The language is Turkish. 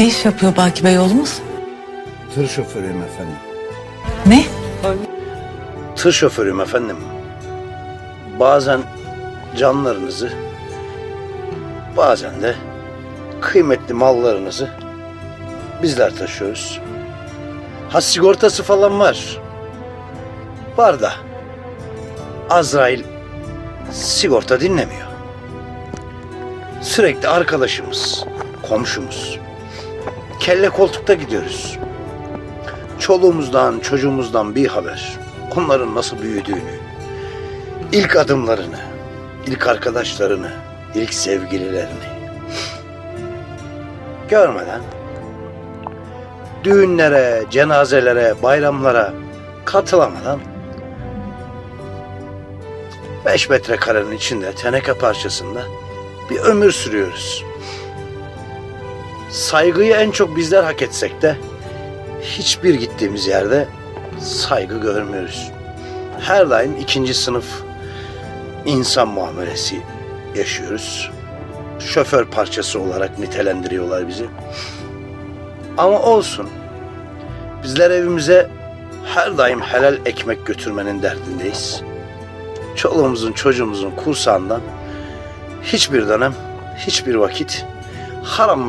Ne iş yapıyor Baki Bey oğlumuz? Tır şoförüyüm efendim. Ne? Tır şoförüyüm efendim. Bazen canlarınızı, bazen de kıymetli mallarınızı bizler taşıyoruz. Ha sigortası falan var. Var da Azrail sigorta dinlemiyor. Sürekli arkadaşımız, komşumuz. Kelle koltukta gidiyoruz. Çoluğumuzdan, çocuğumuzdan bir haber. Onların nasıl büyüdüğünü, ilk adımlarını, ilk arkadaşlarını, ilk sevgililerini görmeden düğünlere, cenazelere, bayramlara katılamadan beş metrekarenin içinde teneke parçasında bir ömür sürüyoruz. Saygıyı en çok bizler hak etsek de hiçbir gittiğimiz yerde saygı görmüyoruz. Her daim ikinci sınıf insan muamelesi yaşıyoruz. Şoför parçası olarak nitelendiriyorlar bizi. Ama olsun. Bizler evimize her daim helal ekmek götürmenin derdindeyiz. Çoluğumuzun çocuğumuzun kursağından hiçbir dönem, hiçbir vakit haramla